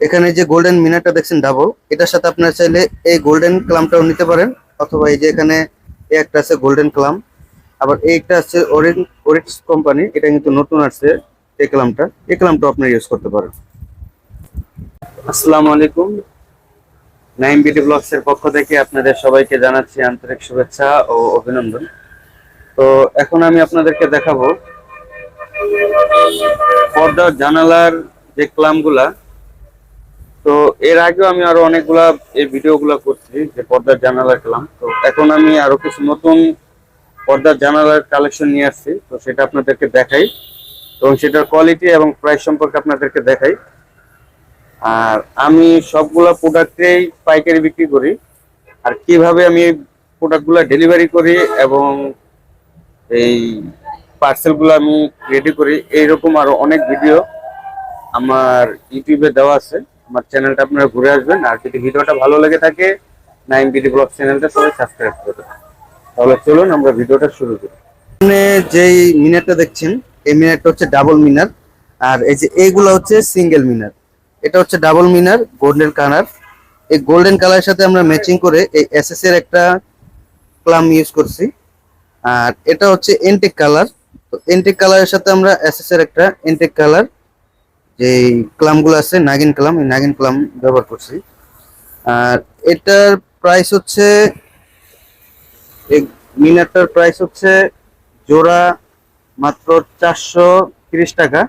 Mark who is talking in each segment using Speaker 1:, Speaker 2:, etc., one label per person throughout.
Speaker 1: এখানে যে গোল্ডেন মিনারটা দেখছেন ডাবল এটার সাথে আপনারা চাইলে এই গোল্ডেন ক্লামটাও নিতে পারেন, অথবা এই যে এখানে একটা আছে গোল্ডেন ক্লাম আবার এইটা আছে ওরেন ওরিক্স কোম্পানি এটা কিন্তু নতুন আসছে এই ক্লামটা এই ক্লামটাও আপনারা ইউজ করতে পারেন। আসসালামু আলাইকুম। নাইম বিডি ব্লগস এর পক্ষ থেকে আপনাদের সবাইকে জানাচ্ছি আন্তরিক শুভেচ্ছা ও অভিনন্দন। তো এখন আমি আপনাদেরকে দেখাবো পর্দার জানালার যে ক্লামগুলা তো এর আগেও আমি আরও অনেকগুলা এই ভিডিওগুলো করছি, যে পর্দার জানালার ক্লাম তো এখন আমি আরও কিছু নতুন পর্দার জানালার কালেকশন নিয়ে আসছি, তো সেটা আপনাদেরকে দেখাই। এবং সেটার কোয়ালিটি এবং প্রাইস সম্পর্কে আপনাদেরকে দেখাই। আর আমি সবগুলা প্রোডাক্টেই পাইকারি বিক্রি করি। আর কীভাবে আমি প্রোডাক্টগুলো ডেলিভারি করি এবং এই পার্সেলগুলো আমি রেডি করি, এইরকম আরও অনেক ভিডিও আমার ইউটিউবে দেওয়া আছে। আমার চ্যানেলটা আপনারা ঘুরে আসবেন। আর যদি ভিডিওটা ভালো লেগে থাকে, নাইন বিডি ব্লগ চ্যানেলটা সবাই সাবস্ক্রাইব করবেন তাহলে চলুন, আমরা ভিডিওটা শুরু করি। এখানে যেই মিনারটা দেখছেন, এই মিনারটা হচ্ছে ডাবল মিনার। আর এই যে এইগুলো হচ্ছে সিঙ্গেল মিনার। এটা হচ্ছে ডাবল মিনার, গোল্ডেন কালার। এই গোল্ডেন কালারের সাথে আমরা ম্যাচিং করে এই এসএস এর একটা ক্লাম ইউজ করছি। আর এটা হচ্ছে এনটেক কালার। তো এনটেক কালারের সাথে আমরা এসএস এর একটা এনটেক কালার যে ক্লামগুলো আছে, নাগিন ক্লাম, এই নাগিন ক্লাম ব্যবহার করছি। আর এটার প্রাইস হচ্ছে মিনারটার প্রাইস হচ্ছে জোড়া মাত্র চারশো টাকা,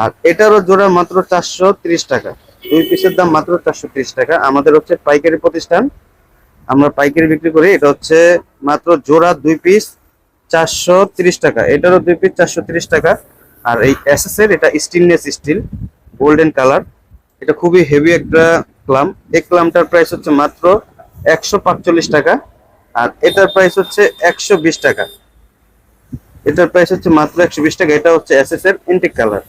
Speaker 1: আর এটারও জোড়া মাত্র চারশো টাকা। দুই পিসের দাম মাত্র চারশো টাকা। আমাদের হচ্ছে পাইকারি প্রতিষ্ঠান, আমরা পাইকারি বিক্রি করি, এটা হচ্ছে মাত্র জোড়া দুই পিস চারশো টাকা। এটারও দুই পিস চারশো টাকা। আর এই এসএস এর এটা স্টিলনেস স্টিল গোল্ডেন কালার এটা খুবই হেভি একটা ক্লাম। এই ক্লামটার প্রাইস হচ্ছে মাত্র একশো টাকা আর এটার প্রাইস হচ্ছে একশো বিশ টাকা। এটার প্রাইস হচ্ছে মাত্র একশো বিশ টাকা। এটা হচ্ছে এসএস এর ইন্টিক কালার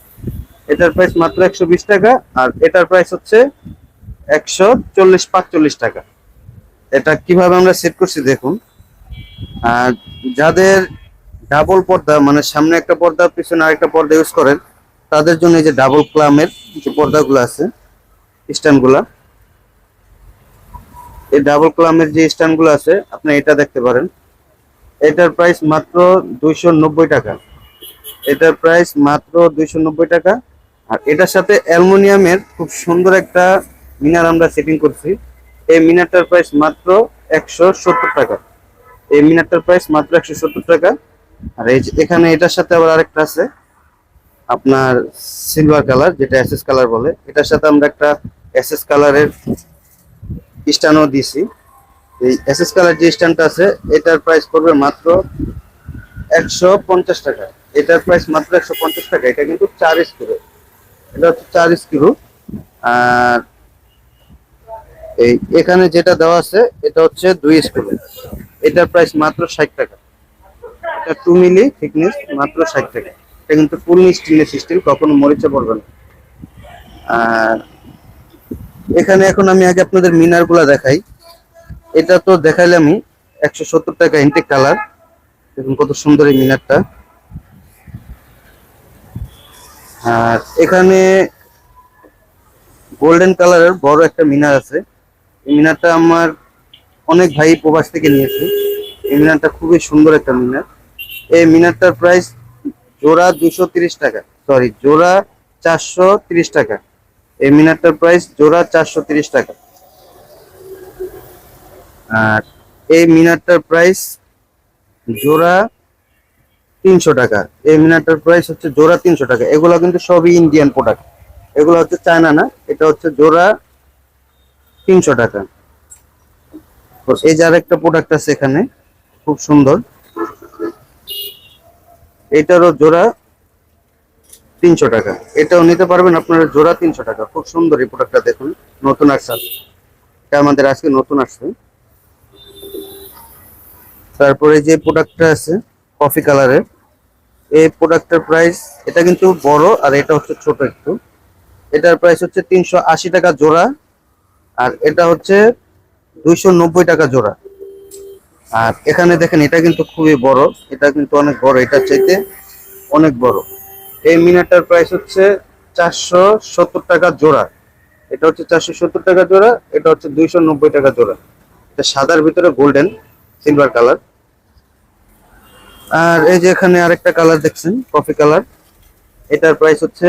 Speaker 1: এটার প্রাইস মাত্র একশো বিশ টাকা আর এটার প্রাইস হচ্ছে একশো চল্লিশ পাঁচচল্লিশ টাকা। এটা কীভাবে আমরা সেট করছি দেখুন। আর যাদের ডাবল পর্দা মানে সামনে একটা পর্দা, পিছনে আরেকটা পর্দা ইউজ করেন। তাদের জন্য এই যে ডাবল ক্লামের যে পর্দাগুলো আছে, স্ট্যান্ডগুলা, এই ডাবল ক্লামের যে স্ট্যান্ডগুলো আছে, আপনি এটা দেখতে পারেন। এটার প্রাইস মাত্র দুইশো নব্বই টাকা। এটার প্রাইস মাত্র দুইশো নব্বই টাকা। আর এটার সাথে অ্যালুমিনিয়ামের খুব সুন্দর একটা মিনার আমরা সেটিং করছি। এই মিনারটার প্রাইস মাত্র একশো সত্তর টাকা। এই মিনারটার প্রাইস মাত্র একশো সত্তর টাকা। আর এই এখানে এটার সাথে আবার আরেকটা আছে, আপনার সিলভার কালার যেটা এসএস কালার বলে। এটার সাথে আমরা একটা এসএস কালারের স্ট্যান্ডও দিছি এই এসএস কালার যে স্ট্যান্ডটা আছে, এটার প্রাইস পড়বে মাত্র একশো পঞ্চাশ টাকা। এটার প্রাইস মাত্র একশো পঞ্চাশ টাকা। এটা কিন্তু চার স্ক্রু। এটা হচ্ছে চার স্ক্রু। আর এই এখানে যেটা দেওয়া আছে, এটা হচ্ছে দুই স্ক্রু। এটার প্রাইস মাত্র ষাট টাকা। এটা টু মিলি থিকনেস মাত্র ষাট টাকা এটা কিন্তু ফুল স্টিলের স্টিল কখনো মরিচে পড়বে না। আর এখানে এখন আমি আগে আপনাদের মিনারগুলা দেখাই। এটা তো দেখাইলে আমি একশো সত্তর টাকা ইনটেক কালার দেখুন কত সুন্দর এই মিনারটা। আর এখানে গোল্ডেন কালারের বড় একটা মিনার আছে। এই মিনারটা আমার অনেক ভাই প্রবাস থেকে নিয়েছে। এই মিনারটা খুবই সুন্দর একটা মিনার। এই মিনারটার প্রাইস জোড়া দুশো টাকা। সরি জোড়া চারশো টাকা। এই মিনারটার প্রাইস জোড়া চারশো টাকা। আর এই মিনারটার প্রাইস জোড়া তিনশো টাকা। এই মিনারটার প্রাইস হচ্ছে জোড়া তিনশো টাকা। এগুলো কিন্তু সবই ইন্ডিয়ান প্রোডাক্ট এগুলো হচ্ছে চায়না না, এটা হচ্ছে জোড়া তিনশো টাকা। এই যে আরেকটা প্রোডাক্ট আছে এখানে, খুব সুন্দর। এটারও জোড়া তিনশো টাকা। এটাও নিতে পারবেন আপনারা জোড়া তিনশো টাকা। খুব সুন্দর এই প্রোডাক্টটা দেখুন। নতুন আসছে। এটা আমাদের আজকে নতুন আসছে। তারপরে যে প্রোডাক্টটা আছে কফি কালারের এই প্রোডাক্টের প্রাইস এটা কিন্তু বড় আর এটা হচ্ছে ছোট একটু। এটার প্রাইস হচ্ছে তিনশো আশি টাকা জোড়া আর এটা হচ্ছে দুইশো নব্বই টাকা জোড়া। আর এখানে দেখেন, এটা কিন্তু খুবই বড়। এটা কিন্তু অনেক বড় এটা চাইতে অনেক বড়। এই মিনারটার প্রাইস হচ্ছে চারশো সত্তর টাকা জোড়া। এটা হচ্ছে চারশো সত্তর টাকা জোড়া, এটা হচ্ছে দুইশো নব্বই টাকা জোড়া। এটা সাদার ভিতরে গোল্ডেন সিলভার কালার আর এই যে এখানে আরেকটা কালার দেখছেন কফি কালার এটার প্রাইস হচ্ছে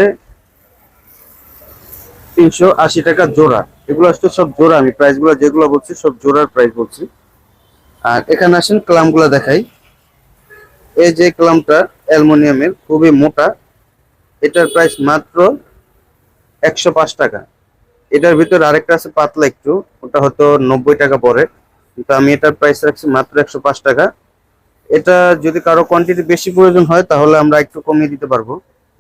Speaker 1: তিনশো আশি টাকা জোড়া। এগুলো আসলে সব জোড়া, আমি প্রাইসগুলো যেগুলো বলছি, সব জোড়ার প্রাইস বলছি। আর এখানে আসেন ক্লামগুলা দেখাই। এই যে ক্লামটা অ্যালুমিনিয়ামের, খুবই মোটা। এটার প্রাইস মাত্র একশো পাঁচ টাকা। এটার ভিতর আরেকটা আছে পাতলা একটু, ওটা হয়তো নব্বই টাকা পড়ে। কিন্তু আমি এটার প্রাইস রাখছি মাত্র একশো পাঁচ টাকা। এটা যদি কারও কোয়ান্টিটি বেশি প্রয়োজন হয়, তাহলে আমরা একটু কমিয়ে দিতে পারব।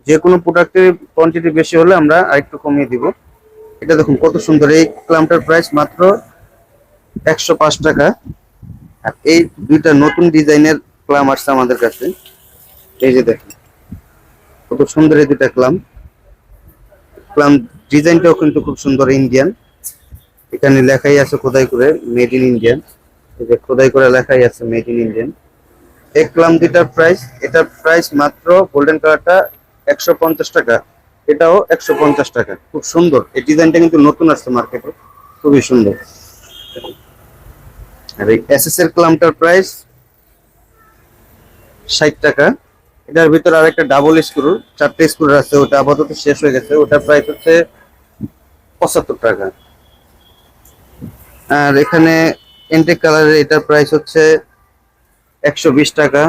Speaker 1: যে কোনো প্রোডাক্টের কোয়ান্টিটি বেশি হলে আমরা আরেকটু কমিয়ে দিব। এটা দেখুন কত সুন্দর, এই ক্লামটার প্রাইস মাত্র একশো পাঁচ টাকা। আর এই দুইটা নতুন ডিজাইনের ক্লাম আসছে আমাদের কাছে। এই যে দেখুন, কত সুন্দর এই দুইটা ক্লাম। ক্লাম ডিজাইনটাও কিন্তু খুব সুন্দর ইন্ডিয়ান। এখানে লেখাই আছে খোদাই করে মেড ইন ইন্ডিয়ান এই যে খোদাই করে লেখাই আছে মেড ইন ইন্ডিয়ান এই ক্লাম দুইটার প্রাইস এটার প্রাইস মাত্র গোল্ডেন কালারটা একশো পঞ্চাশ টাকা। এটাও একশো পঞ্চাশ টাকা। খুব সুন্দর। এই ডিজাইনটা কিন্তু নতুন আসছে মার্কেটে খুবই সুন্দর। আর এই এসএস এর ক্লামটার প্রাইস ষাট টাকা। এটার ভিতরে আরেকটা ডাবল স্ক্রু চারটে স্ক্রু আছে, ওটা আপাতত শেষ হয়ে গেছে। ওটার প্রাইস হচ্ছে পঁচাত্তর টাকা। আর এখানে এন্টেক কালারের এটার প্রাইস হচ্ছে একশো বিশ টাকা।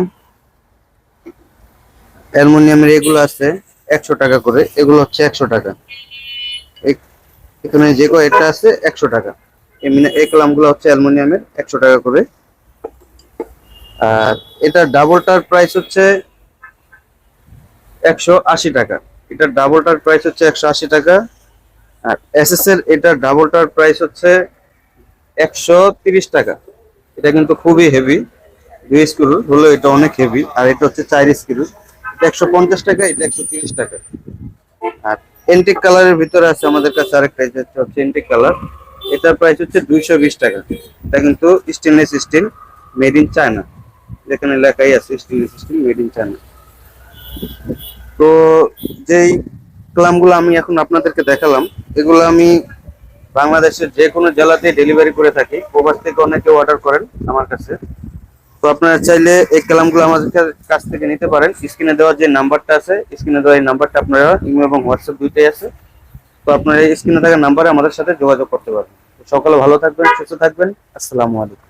Speaker 1: অ্যালুমিনিয়ামের এগুলো আছে, একশো টাকা করে। এগুলো হচ্ছে একশো টাকা। এখানে যে কো এটা আছে, একশো টাকা। এমনি এই কলামগুলো হচ্ছে অ্যালুমিনিয়ামের একশো টাকা করে। আর এটা ডাবলটার প্রাইস হচ্ছে একশো আশি টাকা। এটা ডাবলটার প্রাইস হচ্ছে একশো আশি টাকা। আর এসএস এর এটা ডাবলটার প্রাইস হচ্ছে একশো তিরিশ টাকা। এটা কিন্তু খুবই হেভি দুই স্ক্রু হলো এটা অনেক হেভি আর এটা হচ্ছে চার স্ক্রু এটা একশো পঞ্চাশ টাকা, এটা একশো তিরিশ টাকা। আর এন্টিক কালারের ভিতরে আছে আমাদের কাছে আরেকটা হচ্ছে এন্টিক কালার এটার প্রাইস হচ্ছে দুইশো বিশ টাকা। এটা কিন্তু stainless steel made in China যেখানে লেখাই আছে stainless steel made in China তো যেই ক্লামগুলো আমি এখন আপনাদেরকে দেখালাম, এগুলো আমি বাংলাদেশের যে কোনো জেলাতে ডেলিভারি করে থাকি। প্রবাস থেকে অনেকে অর্ডার করেন আমার কাছে। তো আপনারা চাইলে এই কালামগুলো আমাদের কাছ থেকে নিতে পারেন। স্ক্রিনে দেওয়া যে নাম্বারটা আছে, স্ক্রিনে দেওয়া এই নাম্বারটা আপনারা ইমেল এবং হোয়াটসঅ্যাপ দুইটাই আছে। তো আপনার এই স্ক্রিনে থাকা নাম্বারে আমাদের সাথে যোগাযোগ করতে সকলে সকালে ভালো থাকবেন, সুস্থ থাকবেন। আসসালামু আলাইকুম।